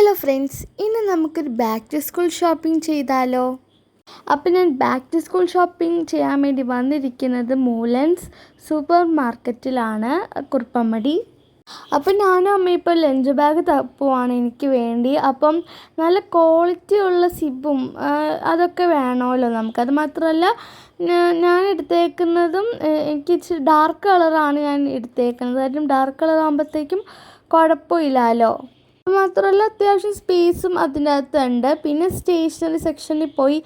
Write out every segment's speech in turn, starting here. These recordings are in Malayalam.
ഹലോ ഫ്രണ്ട്സ് ഇന്ന് നമുക്കൊരു ബാക്ക് ടു സ്കൂൾ ഷോപ്പിംഗ് ചെയ്താലോ? അപ്പം ഞാൻ ബാക്ക് ടു സ്കൂൾ ഷോപ്പിംഗ് ചെയ്യാൻ വേണ്ടി വന്നിരിക്കുന്നത് മൂലൻസ് സൂപ്പർ മാർക്കറ്റിലാണ് കുറുപ്പമ്മടി അപ്പം ഞാനും അമ്മ ഇപ്പോൾ ലഞ്ച് ബാഗ് തപ്പുവാണ് എനിക്ക് വേണ്ടി. അപ്പം നല്ല ക്വാളിറ്റി ഉള്ള സിബും അതൊക്കെ വേണമല്ലോ നമുക്ക്. അത് മാത്രമല്ല ഞാൻ എടുത്തേക്കുന്നതും എനിക്ക് ഇച്ചിരി ഡാർക്ക് കളറാണ് ഞാൻ എടുത്തേക്കുന്നത്. കാര്യം ഡാർക്ക് കളർ ആകുമ്പോഴത്തേക്കും കുഴപ്പമില്ലല്ലോ. മാത്രമല്ല അത്യാവശ്യം സ്പേസും അതിന്റെ അകത്തുണ്ട് പിന്നെ സ്റ്റേഷനറി സെക്ഷനിൽ പോയി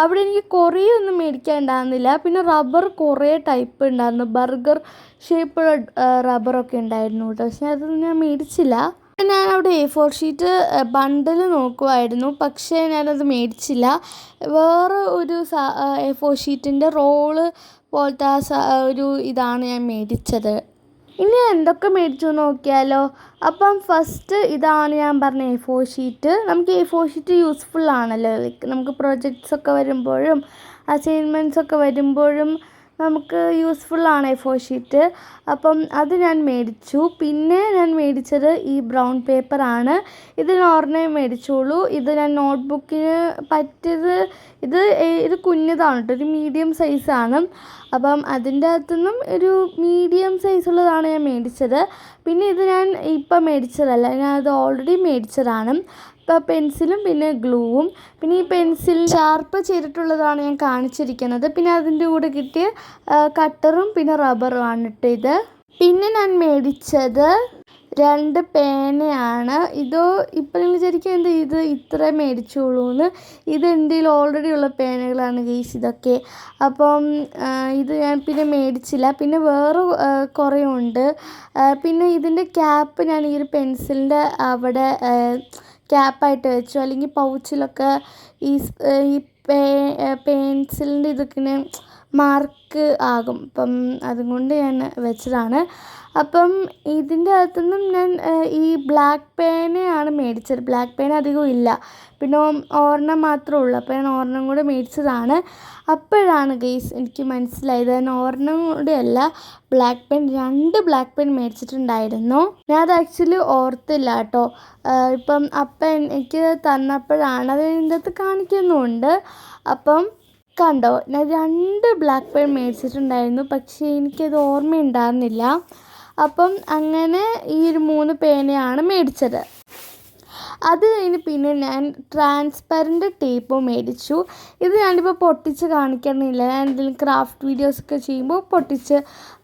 അവിടെ എനിക്ക് കുറേ ഒന്നും മേടിക്കാനുണ്ടായിരുന്നില്ല. പിന്നെ റബ്ബർ കുറേ ടൈപ്പ് ഉണ്ടായിരുന്നു. ബർഗർ ഷേപ്പുള്ള റബ്ബറൊക്കെ ഉണ്ടായിരുന്നു കേട്ടോ. പക്ഷെ അതൊന്നും ഞാൻ മേടിച്ചില്ല. ഞാൻ അവിടെ എ ഫോർ ഷീറ്റ് ബണ്ടിൽ നോക്കുമായിരുന്നു പക്ഷേ ഞാനത് മേടിച്ചില്ല. വേറെ ഒരു എ ഫോർ ഷീറ്റിന്റെ റോൾ പോലത്തെ ഒരു ഇതാണ് ഞാൻ മേടിച്ചത്. ഇനി എന്തൊക്കെ മേടിച്ചു നോക്കിയാലോ? അപ്പം ഫസ്റ്റ് ഇതാണ് ഞാൻ പറഞ്ഞ എ ഫോർ ഷീറ്റ് നമുക്ക് എ ഫോർ ഷീറ്റ് യൂസ്ഫുൾ ആണല്ലോ. ലൈക്ക് നമുക്ക് പ്രൊജക്ട്സ് ഒക്കെ വരുമ്പോഴും അസൈൻമെന്റ്സ് ഒക്കെ വരുമ്പോഴും നമുക്ക് യൂസ്ഫുൾ ആണ് എ ഫോർ ഷീറ്റ് അപ്പം അത് ഞാൻ മേടിച്ചു. പിന്നെ ഞാൻ മേടിച്ചത് ഈ ബ്രൗൺ പേപ്പറാണ് ഇത് നോർമൽ മേടിച്ചോളൂ ഇത് ഞാൻ നോട്ട്ബുക്കിന് പറ്റിയത് ഇത് ഇത് കുഞ്ഞതാണ് കേട്ടോ ഒരു മീഡിയം സൈസാണ് അപ്പം അതിന്റെ അകത്തുനിന്നും ഒരു മീഡിയം സൈസുള്ളതാണ് ഞാൻ മേടിച്ചത്. പിന്നെ ഇത് ഞാൻ ഇപ്പം മേടിച്ചതല്ല. ഞാൻ അത് ഓൾറെഡി മേടിച്ചതാണ്. ഇപ്പോൾ പെൻസിലും പിന്നെ ഗ്ലൂവും. പിന്നെ ഈ പെൻസിൽ ഷാർപ്പ് ചെയ്തിട്ടുള്ളതാണ് ഞാൻ കാണിച്ചിരിക്കുന്നത്. പിന്നെ അതിന്റെ കൂടെ കിട്ടിയ കട്ടറും പിന്നെ റബ്ബറും ആണ് കേട്ടോ ഇത് പിന്നെ ഞാൻ മേടിച്ചത് രണ്ട് പേനയാണ്. ഇതോ ഇപ്പം നിങ്ങൾ വിചാരിക്കുക എന്താ ഇത് ഇത്ര മേടിച്ചോളൂ എന്ന് ഇത് എന്റെ ഓൾറെഡി ഉള്ള പേനകളാണ് ഗെയ്സ് ഇതൊക്കെ. അപ്പം ഇത് ഞാൻ പിന്നെ മേടിച്ചില്ല. പിന്നെ വേറെ കുറേ ഉണ്ട്. പിന്നെ ഇതിന്റെ ക്യാപ്പ് ഞാൻ ഈ ഒരു പെൻസിലിന്റെ അവിടെ ക്യാപ്പായിട്ട് വെച്ചു. അല്ലെങ്കിൽ പൗച്ചിലൊക്കെ ഈ ഈ പെൻസിലിന്റെ ഇതൊക്കെ മാർക്ക് ആകും. അപ്പം അതുകൊണ്ട് ഞാൻ വെച്ചതാണ്. അപ്പം ഇതിന്റെ അകത്തുനിന്നും ഞാൻ ഈ ബ്ലാക്ക് പേനയാണ് മേടിച്ചത്. ബ്ലാക്ക് പേന അധികം ഇല്ല. പിന്നെ ഓർണം മാത്രമേ ഉള്ളൂ. അപ്പോൾ ഞാൻ ഓർണം കൂടെ മേടിച്ചതാണ്. അപ്പോഴാണ് ഗെയ്സ് എനിക്ക് മനസ്സിലായത്. ഞാൻ ഓർണം കൂടെ അല്ല ബ്ലാക്ക് പെൻ രണ്ട് ബ്ലാക്ക് പെൻ മേടിച്ചിട്ടുണ്ടായിരുന്നു. ഞാൻ അത് ആക്ച്വലി ഓർത്തില്ല കേട്ടോ. ഇപ്പം അപ്പം എനിക്ക് തന്നപ്പോഴാണ് അത് ഇതിന്റെ അകത്ത് കാണിക്കുന്നുമുണ്ട്. അപ്പം കണ്ടോ? ഞാൻ രണ്ട് ബ്ലാക്ക് പെൻ മേടിച്ചിട്ടുണ്ടായിരുന്നു. പക്ഷേ എനിക്കത് ഓർമ്മയുണ്ടായിരുന്നില്ല. അപ്പം അങ്ങനെ ഈ ഒരു മൂന്ന് പേനയാണ് മേടിച്ചത്. അത് കഴിഞ്ഞ് പിന്നെ ഞാൻ ട്രാൻസ്പെറന്റ് ടേപ്പ് മേടിച്ചു. ഇത് ഞാനിപ്പോൾ പൊട്ടിച്ച് കാണിക്കണമെന്നില്ല ഞാൻ എന്തെങ്കിലും ക്രാഫ്റ്റ് വീഡിയോസൊക്കെ ചെയ്യുമ്പോൾ പൊട്ടിച്ച്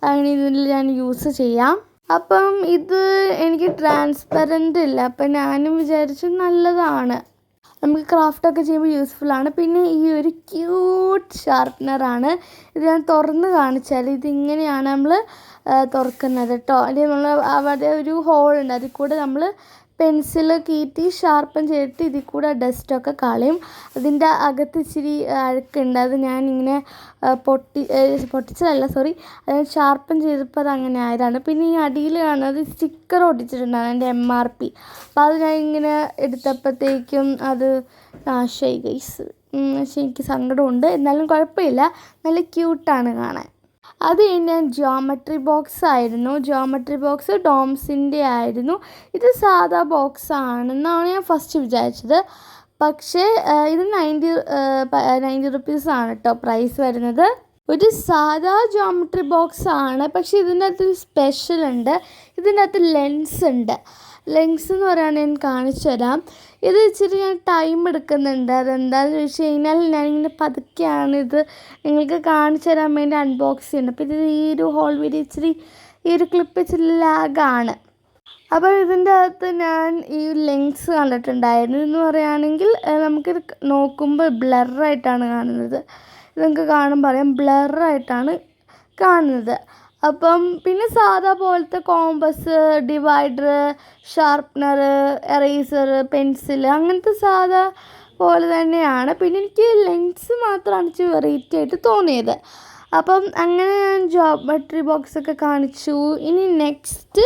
അങ്ങനെ ഇതിൽ ഞാൻ യൂസ് ചെയ്യാം. അപ്പം ഇത് എനിക്ക് ട്രാൻസ്പെറന്റ് ഇല്ല. അപ്പം ഞാനും വിചാരിച്ചു നല്ലതാണ്. നമുക്ക് ക്രാഫ്റ്റൊക്കെ ചെയ്യുമ്പോൾ യൂസ്ഫുൾ ആണ്. പിന്നെ ഈ ഒരു ക്യൂട്ട് ഷാർപ്നറാണ് ഇത് ഞാൻ തുറന്ന് കാണിച്ചാൽ ഇതിങ്ങനെയാണ് നമ്മൾ തുറക്കുന്നത് കേട്ടോ അല്ലെങ്കിൽ നമ്മൾ അവിടെ ഒരു ഹോൾ ഉണ്ട്. അതിൽ കൂടെ നമ്മൾ പെൻസിൽ കീറ്റി ഷാർപ്പൻ ചെയ്തിട്ട് ഇതിൽ കൂടെ ഡസ്റ്റൊക്കെ കളയും. അതിന്റെ അകത്ത് ഇച്ചിരി അഴുക്കുണ്ട്. അത് ഞാനിങ്ങനെ പൊട്ടി പൊട്ടിച്ചതല്ല സോറി അത് ഷാർപ്പൻ ചെയ്തപ്പോൾ അത് അങ്ങനെ ആയതാണ്. പിന്നെ ഈ അടിയിൽ കാണുന്നത് സ്റ്റിക്കർ ഒട്ടിച്ചിട്ടുണ്ടാണ് എന്റെ എം ആർ പി അപ്പോൾ അത് ഞാൻ ഇങ്ങനെ എടുത്തപ്പോഴത്തേക്കും അത് നാശമായി ഗൈസ് പക്ഷേ എനിക്ക് സങ്കടമുണ്ട്. എന്നാലും കുഴപ്പമില്ല. നല്ല ക്യൂട്ടാണ് കാണാൻ. അത് കഴിഞ്ഞ് ജോമെട്രി ബോക്സ് ആയിരുന്നു. ജോമെട്രി ബോക്സ് ഡോംസിന്റെ ആയിരുന്നു. ഇത് സാധാ ബോക്സ് ആണെന്നാണ് ഞാൻ ഫസ്റ്റ് വിചാരിച്ചത്. പക്ഷേ ഇത് നയന്റി നയന്റി റുപ്പീസ് ആണ് കേട്ടോ പ്രൈസ് വരുന്നത്. ഒരു സാധാ ജോമെട്രി ബോക്സ് ആണ്. പക്ഷേ ഇതിന്റെ അകത്ത് സ്പെഷ്യൽ ഉണ്ട്. ഇതിന്റെ അകത്ത് ലെൻസ് ഉണ്ട്. ലെൻസ് എന്ന് പറയുകയാണെങ്കിൽ ഞാൻ കാണിച്ചു തരാം ഇത് ഇച്ചിരി ഞാൻ ടൈം എടുക്കുന്നുണ്ട്. അതെന്താണെന്ന് ചോദിച്ചു കഴിഞ്ഞാൽ ഞാനിങ്ങനെ പതുക്കെയാണ് ഇത് നിങ്ങൾക്ക് കാണിച്ചു തരാൻ വേണ്ടി അൺബോക്സ് ചെയ്യുന്നത്. അപ്പോൾ ഇത് ഈ ഒരു ഹോൾ വീഡിയോ ഇച്ചിരി ഈ ഒരു ക്ലിപ്പ് ഇച്ചിരി ലാഗാണ് അപ്പോൾ ഇതിന്റെ അകത്ത് ഞാൻ ഈ ലെങ്സ് കണ്ടിട്ടുണ്ടായിരുന്നു. എന്ന് പറയുകയാണെങ്കിൽ നമുക്കിത് നോക്കുമ്പോൾ ബ്ലറായിട്ടാണ് കാണുന്നത്. നിങ്ങൾക്ക് കാണുമ്പോൾ അറിയാം ബ്ലറായിട്ടാണ് കാണുന്നത്. അപ്പം പിന്നെ സാധാ പോലത്തെ compass divider sharpener eraser pencil അങ്ങനത്തെ സാധാ പോലെ തന്നെയാണ്. പിന്നെ എനിക്ക് ലെൻസ് മാത്രമാണ് വെറൈറ്റി ആയിട്ട് തോന്നിയത്. അപ്പം അങ്ങനെ ഞാൻ ജോമെട്രി ബോക്സ് ഒക്കെ കാണിച്ചു. ഇനി നെക്സ്റ്റ്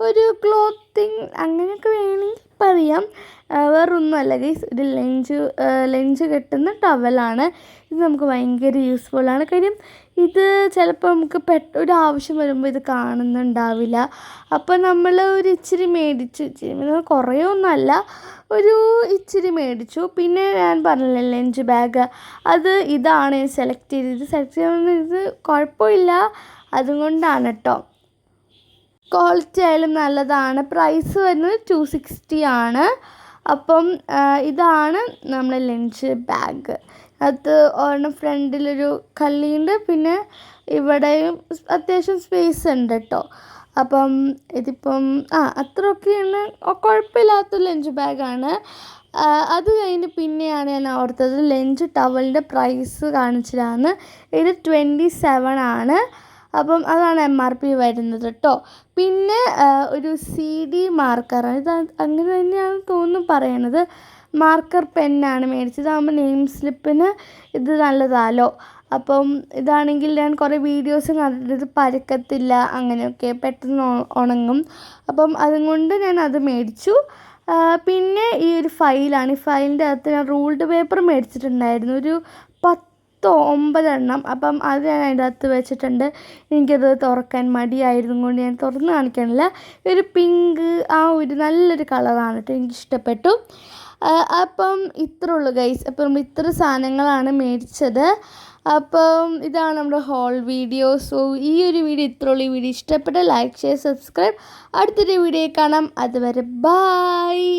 ഒരു ക്ലോത്തിങ് അങ്ങനെയൊക്കെ വേണമെങ്കിൽ ഇപ്പം അറിയാം ആ, വേറൊന്നുമല്ല ഗൈസ് ഒരു ലഞ്ച് ലഞ്ച് കെട്ടുന്ന ടവലാണ് ഇത് നമുക്ക് ഭയങ്കര ആണ്. കാര്യം ഇത് ചിലപ്പോൾ നമുക്ക് പെട്ട ഒരു ആവശ്യം വരുമ്പോൾ ഇത് കാണുന്നുണ്ടാവില്ല. അപ്പോൾ നമ്മൾ ഒരു ഇച്ചിരി മേടിച്ചു. ഇച്ചിരി കുറേ ഒന്നുമല്ല. ഒരു ഇച്ചിരി മേടിച്ചു. പിന്നെ ഞാൻ പറഞ്ഞില്ലേ ലഞ്ച് ബാഗ് അത് ഇതാണ് സെലക്ട് ചെയ്തത്. സെലക്ട് ചെയ്യുന്നത് ഇത് കുഴപ്പമില്ല. അതുകൊണ്ടാണ് കേട്ടോ ക്വാളിറ്റി ആയാലും നല്ലതാണ്. പ്രൈസ് വരുന്നത് ടു സിക്സ്റ്റി ആണ്. അപ്പം ഇതാണ് നമ്മുടെ ലഞ്ച് ബാഗ് അത് ഒരെണ്ണം ഫ്രണ്ടിലൊരു കല്ലിയുണ്ട് പിന്നെ ഇവിടെയും അത്യാവശ്യം സ്പേസ് ഉണ്ട് കേട്ടോ അപ്പം ഇതിപ്പം ആ അത്രയൊക്കെയാണ്. കുഴപ്പമില്ലാത്ത ലഞ്ച് ബാഗാണ് അത് കഴിഞ്ഞ് പിന്നെയാണ് ഞാൻ ഓർത്തത്. ലഞ്ച് ടവലിന്റെ പ്രൈസ് കാണിച്ചതാണ്. ഇത് ട്വന്റി സെവൻ ആണ്. അപ്പം അതാണ് എം ആർ പി വരുന്നത് കേട്ടോ പിന്നെ ഒരു സി ഡി മാർക്കറാണ് ഇത് അങ്ങനെ തന്നെയാണ് തോന്നുന്നു പറയണത്. മാർക്കർ പെന്നാണ് മേടിച്ചത്. ഇതാകുമ്പോൾ നെയിം സ്ലിപ്പിന് ഇത് നല്ലതാലോ. അപ്പം ഇതാണെങ്കിൽ ഞാൻ കുറേ വീഡിയോസ് കണ്ടിട്ട് ഇത് പരക്കത്തില്ല അങ്ങനെയൊക്കെ പെട്ടെന്ന് ഉണങ്ങും അപ്പം അതുകൊണ്ട് ഞാൻ അത് മേടിച്ചു. പിന്നെ ഈ ഒരു ഫയലാണ് ഈ ഫയലിന്റെ അകത്ത് ഞാൻ റൂൾഡ് പേപ്പർ മേടിച്ചിട്ടുണ്ടായിരുന്നു. ഒരു പത്തോ ഒമ്പതെണ്ണം. അപ്പം അത് ഞാൻ അതിന്റെ അകത്ത് വെച്ചിട്ടുണ്ട്. എനിക്കത് തുറക്കാൻ മടിയായിരുന്നു. കൊണ്ട് ഞാൻ തുറന്ന് കാണിക്കണില്ല. ഒരു പിങ്ക് ആ ഒരു നല്ലൊരു കളറാണ് കേട്ടോ എനിക്ക് ഇഷ്ടപ്പെട്ടു അപ്പം ഇത്ര ഉള്ളൂ ഗൈസ്. അപ്പം ഇത്ര സാധനങ്ങളാണ് മേടിച്ചത്. അപ്പം ഇതാണ് നമ്മുടെ ഹോൾ വീഡിയോ സോ ഈ ഒരു വീഡിയോ ഇത്രേ ഉള്ളൂ. ഈ വീഡിയോ ഇഷ്ടപ്പെട്ട ലൈക്ക് ചെയ്യുക സബ്സ്ക്രൈബ് അടുത്തൊരു വീഡിയോ കാണാം. അതുവരെ ബായ്